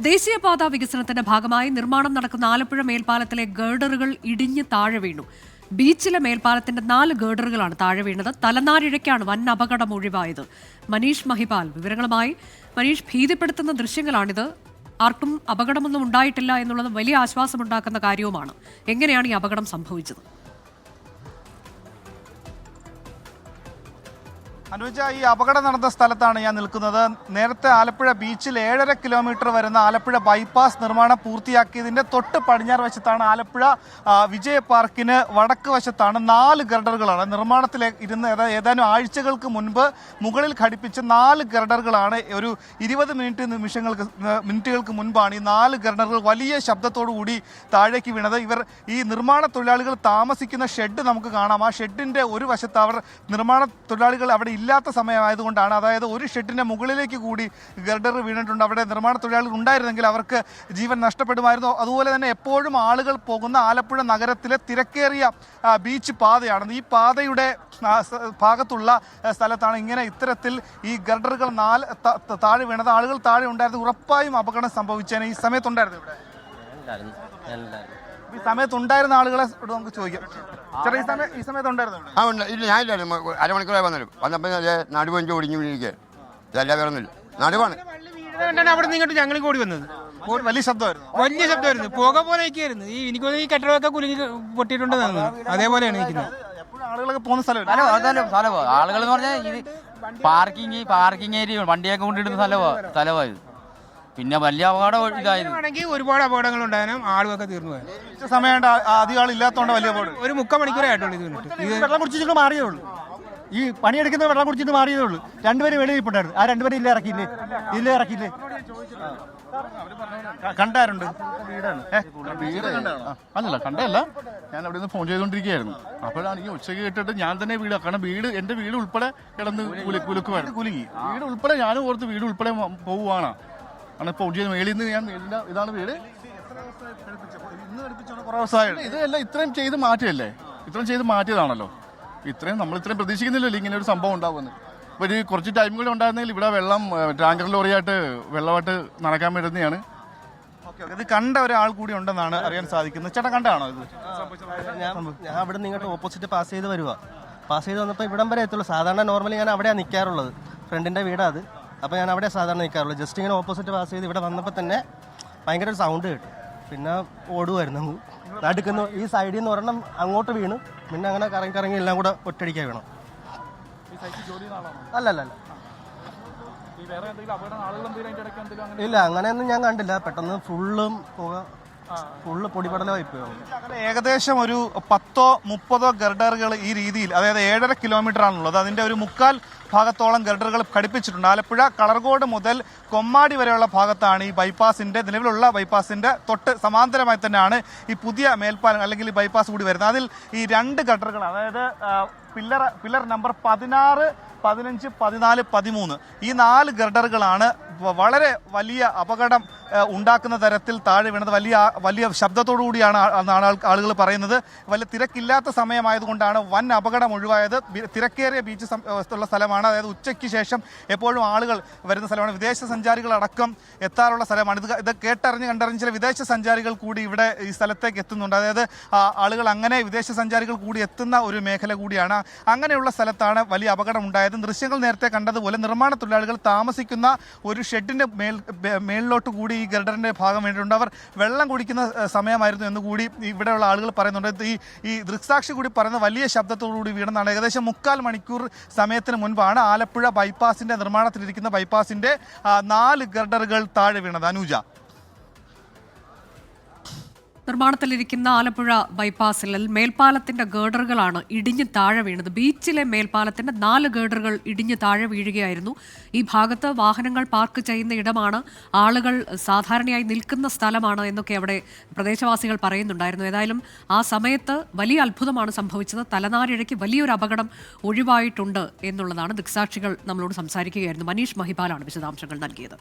ദേശീയപാത വികസനത്തിന്റെ ഭാഗമായി നിർമ്മാണം നടക്കുന്ന ആലപ്പുഴ മേൽപ്പാലത്തിലെ ഗേർഡറുകൾ ഇടിഞ്ഞ് താഴെ വീണു. ബീച്ചിലെ മേൽപ്പാലത്തിന്റെ നാല് ഗേർഡറുകളാണ് താഴെ വീണത്. തലനാരിഴയ്ക്കാണ് വൻ അപകടം ഒഴിവായത്. മനീഷ് മഹിപാൽ വിവരങ്ങളുമായി. മനീഷ് ഭീതിപ്പെടുത്തുന്ന ദൃശ്യങ്ങളാണിത്. ആർക്കും അപകടമൊന്നും ഉണ്ടായിട്ടില്ല എന്നുള്ളത് വലിയ ആശ്വാസമുണ്ടാക്കുന്ന കാര്യവുമാണ്. എങ്ങനെയാണ് ഈ അപകടം സംഭവിച്ചത്? അനുജ ഈ അപകടം നടന്ന സ്ഥലത്താണ് ഞാൻ നിൽക്കുന്നത്. നേരത്തെ ആലപ്പുഴ ബീച്ചിൽ ഏഴര കിലോമീറ്റർ വരുന്ന ആലപ്പുഴ ബൈപ്പാസ് നിർമ്മാണം പൂർത്തിയാക്കിയതിന്റെ തൊട്ട് പടിഞ്ഞാറ് വശത്താണ് ആലപ്പുഴ വിജയ പാർക്കിന് വടക്ക് വശത്താണ് നാല് ഗർഡറുകളാണ്. നിർമ്മാണത്തിൽ ഇരുന്ന് ഏതാനും ആഴ്ചകൾക്ക് മുൻപ് മുകളിൽ ഘടിപ്പിച്ച നാല് ഗർഡറുകളാണ് ഒരു ഇരുപത് മിനിറ്റ് നിമിഷങ്ങൾക്ക് മിനിറ്റുകൾക്ക് മുൻപാണ് ഈ നാല് ഗർഡറുകൾ വലിയ ശബ്ദത്തോടുകൂടി താഴേക്ക് വീണത്. ഇവർ ഈ നിർമ്മാണ തൊഴിലാളികൾ താമസിക്കുന്ന ഷെഡ് നമുക്ക് കാണാം. ആ ഷെഡിന്റെ ഒരു വശത്ത് അവർ നിർമ്മാണ തൊഴിലാളികൾ അവിടെ ഇല്ലാത്ത സമയമായതുകൊണ്ടാണ്. അതായത് ഒരു ഷെഡിന്റെ മുകളിലേക്ക് കൂടി ഗർഡർ വീണിട്ടുണ്ട്. അവിടെ നിർമ്മാണ തൊഴിലാളികൾ ഉണ്ടായിരുന്നെങ്കിൽ അവർക്ക് ജീവൻ നഷ്ടപ്പെടുമായിരുന്നു. അതുപോലെ തന്നെ എപ്പോഴും ആളുകൾ പോകുന്ന ആലപ്പുഴ നഗരത്തിലെ തിരക്കേറിയ ബീച്ച് പാതയാണ് ഈ പാതയുടെ ഭാഗത്തുള്ള സ്ഥലത്താണ് ഇങ്ങനെ ഇത്തരത്തിൽ ഈ ഗർഡറുകൾ നാല് താഴെ വീണത്. ആളുകൾ താഴെ ഉണ്ടായിരുന്നു ഉറപ്പായും അപകടം സംഭവിച്ചേനെ. ഈ സമയത്തുണ്ടായിരുന്നു ഇവിടെ? ഈ സമയത്ത് ഉണ്ടായിരുന്ന ആളുകളെ ഇവിടെ നമുക്ക് ചോദിക്കാം. ചെറിയ ഈ സമയം ഈ സമയത്ത് ഉണ്ടായിരുന്നു ആ ഉണ്ട്. ഇല്ല ഞാനില്ലായിരുന്നു മ- അരമണിക്കൂറായി വന്നാലും വന്നപ്പോൾ അതേ നടുവഞ്ച് ഒടിഞ്ഞു വീഴിക്കുക ഇതല്ല വേറെ ഒന്നുമില്ല നടുവാണ് കണ്ടാണ് അവിടെ നിന്ന് ഇങ്ങോട്ട് ഞങ്ങൾ കൂടി വന്നത്. ഒരു വലിയ ശബ്ദമായിരുന്നു. വലിയ ശബ്ദമായിരുന്നു. പുക പോലെ നിൽക്കുകയായിരുന്നു ഈ എനിക്ക് തോന്നുന്നു ഈ കെട്ടിടമൊക്കെ കുലുങ്ങി പൊട്ടിയിട്ടുണ്ടെന്ന് അതേപോലെയാണ് നിൽക്കുന്നത് എപ്പോഴും ആളുകളൊക്കെ പോകുന്ന സ്ഥലമല്ല? സ്ഥലമോ അതല്ലോ സ്ഥലമോ ആളുകൾ എന്ന് പറഞ്ഞാൽ ഇത് പാർക്കിങ് പാർക്കിംഗ് ഏരിയ വണ്ടിയൊക്കെ കൊണ്ടിടുന്ന സ്ഥലമാണ് സ്ഥലമോ ഇത്. പിന്നെ വലിയ അപകടം ഇതായത് ആണെങ്കിൽ ഒരുപാട് അപകടങ്ങൾ ഉണ്ടായാലും ആളുകളൊക്കെ തീർന്നു പോയത് ഉച്ച സമയം അധികം ആൾ ഇല്ലാത്തതുകൊണ്ട് വലിയ ഒരു മുക്കാൽ മണിക്കൂറേ ആയിട്ടുള്ളൂ ഇത് ഇത് വെള്ളം കുടിച്ചിട്ട് മാറിയേ ഉള്ളൂ. ഈ പണിയെടുക്കുന്ന വെള്ളം കുടിച്ചിട്ട് മാറിയതേ ഉള്ളൂ. രണ്ടുപേരും വെളിയിൽ ഇരിപ്പുണ്ടായിരുന്നു. ആ രണ്ടുപേരും ഇല്ല ഇറക്കിയില്ലേ? ഇല്ല ഇറക്കിയില്ലേ? കണ്ടാരുണ്ട്. അല്ലല്ല കണ്ടല്ല ഞാൻ അവിടെ നിന്ന് ഫോൺ ചെയ്തുകൊണ്ടിരിക്കുകയായിരുന്നു. അപ്പോഴാണ് ഈ ഉച്ചയ്ക്ക് കേട്ടിട്ട് ഞാൻ തന്നെ വീട് കാരണം വീട് എന്റെ വീട് ഉൾപ്പെടെ കിടന്ന് കുലുക്കുവായിരുന്നു. കുലുക്കുമായിരുന്നു കുലുങ്ങി. വീട് ഉൾപ്പെടെ ഞാനും ഓർത്ത് വീട് ഉൾപ്പെടെ പോവുകയാണ് ആണ് ഇപ്പോൾ ചെയ്ത് മേളിൽ നിന്ന് ഞാൻ മേളിന്റെ ഇതാണ് വീട്. ഇതെല്ലാം ഇത്രയും ചെയ്ത് മാറ്റിയല്ലേ? ഇത്രയും ചെയ്ത് മാറ്റിയതാണല്ലോ. ഇത്രയും നമ്മൾ ഇത്രയും പ്രതീക്ഷിക്കുന്നില്ലല്ലോ ഇങ്ങനെ ഒരു സംഭവം ഉണ്ടാവുമെന്ന്. അപ്പോൾ ഒരു കുറച്ച് ടൈം കൂടി ഉണ്ടായിരുന്നെങ്കിൽ ഇവിടെ വെള്ളം ടാങ്കർ ലോറിയായിട്ട് വെള്ളമായിട്ട് നടക്കാൻ വരുന്നതാണ് ഇത് കണ്ട ഒരാൾ കൂടി ഉണ്ടെന്നാണ് അറിയാൻ സാധിക്കുന്നത്. ചേട്ടാ കണ്ടാണോ ഇത്? ഞാൻ അവിടെ നിന്ന് ഇങ്ങോട്ട് ഓപ്പോസിറ്റ് പാസ് ചെയ്ത് വരുവാ. പാസ് ചെയ്ത് വന്നപ്പോൾ ഇവിടം വരെ എത്തുള്ളൂ. സാധാരണ നോർമലി ഞാൻ അവിടെയാണ് നിൽക്കാറുള്ളത് ഫ്രണ്ടിന്റെ വീടാ അത്. അപ്പോൾ ഞാൻ അവിടെ സാധാരണ നിൽക്കാറുള്ളൂ. ജസ്റ്റ് ഇങ്ങനെ ഓപ്പോസിറ്റ് പാസ് ചെയ്ത് ഇവിടെ വന്നപ്പോൾ തന്നെ ഭയങ്കര ഒരു സൗണ്ട് കേട്ടു. പിന്നെ ഓടുമായിരുന്നു അങ്ങ്. നടുക്കുന്ന ഈ സൈഡിൽ നിന്ന് ഒരെണ്ണം അങ്ങോട്ട് വീണ്. പിന്നെ അങ്ങനെ കറങ്ങി കറങ്ങി എല്ലാം കൂടെ ഒറ്റടിക്കാൻ വീണം അല്ല അല്ല അല്ല ഇല്ല അങ്ങനെയൊന്നും ഞാൻ കണ്ടില്ല. പെട്ടെന്ന് ഫുള്ളും പുക ഫുള്ള് പൊടിപടലമായി പോയി അങ്ങനെ ഏകദേശം ഒരു പത്തോ മുപ്പതോ ഗർഡറുകൾ ഈ രീതിയിൽ അതായത് ഏഴര കിലോമീറ്റർ ആണുള്ളത്. അതിന്റെ ഒരു മുക്കാൽ ഭാഗത്തോളം ഗർഡറുകൾ ഘടിപ്പിച്ചിട്ടുണ്ട്. ആലപ്പുഴ കളർകോട് മുതൽ കൊമ്മാടി വരെയുള്ള ഭാഗത്താണ് ഈ ബൈപ്പാസിന്റെ നിലവിലുള്ള ബൈപ്പാസിന്റെ തൊട്ട് സമാന്തരമായി തന്നെയാണ് ഈ പുതിയ മേൽപ്പാലം അല്ലെങ്കിൽ ഈ ബൈപ്പാസ് കൂടി വരുന്നത്. അതിൽ ഈ രണ്ട് ഗട്ടറുകൾ അതായത് പില്ലർ പില്ലർ നമ്പർ പതിനാറ് പതിനഞ്ച് പതിനാല് പതിമൂന്ന് ഈ നാല് ഗർഡറുകളാണ് വളരെ വലിയ അപകടം ഉണ്ടാക്കുന്ന തരത്തിൽ താഴെ വീണത്. വലിയ വലിയ ശബ്ദത്തോടു കൂടിയാണ് എന്നാണ് ആളുകൾ പറയുന്നത്. വലിയ തിരക്കില്ലാത്ത സമയമായതുകൊണ്ടാണ് വൻ അപകടം ഒഴിവായത്. തിരക്കേറിയ ബീച്ച് ഉള്ള സ്ഥലമാണ്. അതായത് ഉച്ചയ്ക്ക് ശേഷം എപ്പോഴും ആളുകൾ വരുന്ന സ്ഥലമാണ്. വിദേശ സഞ്ചാരികളടക്കം എത്താറുള്ള സ്ഥലമാണ്. ഇത് ഇത് കേട്ടറിഞ്ഞ് കണ്ടറിഞ്ഞ് ചില വിദേശ സഞ്ചാരികൾ കൂടി ഇവിടെ ഈ സ്ഥലത്തേക്ക് എത്തുന്നുണ്ട്. അതായത് ആളുകൾ അങ്ങനെ വിദേശ സഞ്ചാരികൾ കൂടി എത്തുന്ന ഒരു മേഖല കൂടിയാണ്. അങ്ങനെയുള്ള സ്ഥലത്താണ് വലിയ അപകടം ഉണ്ടായത്. ദൃശ്യങ്ങൾ നേരത്തെ കണ്ടതുപോലെ നിർമ്മാണ തൊഴിലാളികൾ താമസിക്കുന്ന ഒരു ഷെഡിന്റെ മേൽ മേളിലോട്ട് കൂടി ഈ ഗർഡറിന്റെ ഭാഗം വേണ്ടിയിട്ടുണ്ട്. അവർ വെള്ളം കുടിക്കുന്ന സമയമായിരുന്നു എന്ന് കൂടി ഇവിടെയുള്ള ആളുകൾ പറയുന്നുണ്ട്. ഈ ഈ ദൃക്സാക്ഷി കൂടി പറയുന്ന വലിയ ശബ്ദത്തോടുകൂടി വീണെന്നാണ് ഏകദേശം മുക്കാൽ മണിക്കൂർ സമയത്തിന് മുൻപാണ് ആലപ്പുഴ ബൈപ്പാസിന്റെ നിർമ്മാണത്തിലിരിക്കുന്ന ബൈപ്പാസിന്റെ നാല് ഗർഡറുകൾ താഴെ വീണത്. അനുജ. നിർമ്മാണത്തിലിരിക്കുന്ന ആലപ്പുഴ ബൈപ്പാസിൽ മേൽപ്പാലത്തിന്റെ ഗേഡറുകളാണ് ഇടിഞ്ഞ് താഴെ വീണത്. ബീച്ചിലെ മേൽപ്പാലത്തിന്റെ നാല് ഗേഡറുകൾ ഇടിഞ്ഞ് താഴെ വീഴുകയായിരുന്നു. ഈ ഭാഗത്ത് വാഹനങ്ങൾ പാർക്ക് ചെയ്യുന്ന ഇടമാണ്. ആളുകൾ സാധാരണയായി നിൽക്കുന്ന സ്ഥലമാണ് എന്നൊക്കെ അവിടെ പ്രദേശവാസികൾ പറയുന്നുണ്ടായിരുന്നു. ഏതായാലും ആ സമയത്ത് വലിയ അത്ഭുതമാണ് സംഭവിച്ചത്. തലനാരിഴയ്ക്ക് വലിയൊരു അപകടം ഒഴിവായിട്ടുണ്ട് എന്നുള്ളതാണ് ദൃക്സാക്ഷികൾ നമ്മളോട് സംസാരിക്കുകയായിരുന്നു. മനീഷ് മഹിപാലാണ് വിശദാംശങ്ങൾ നൽകിയത്.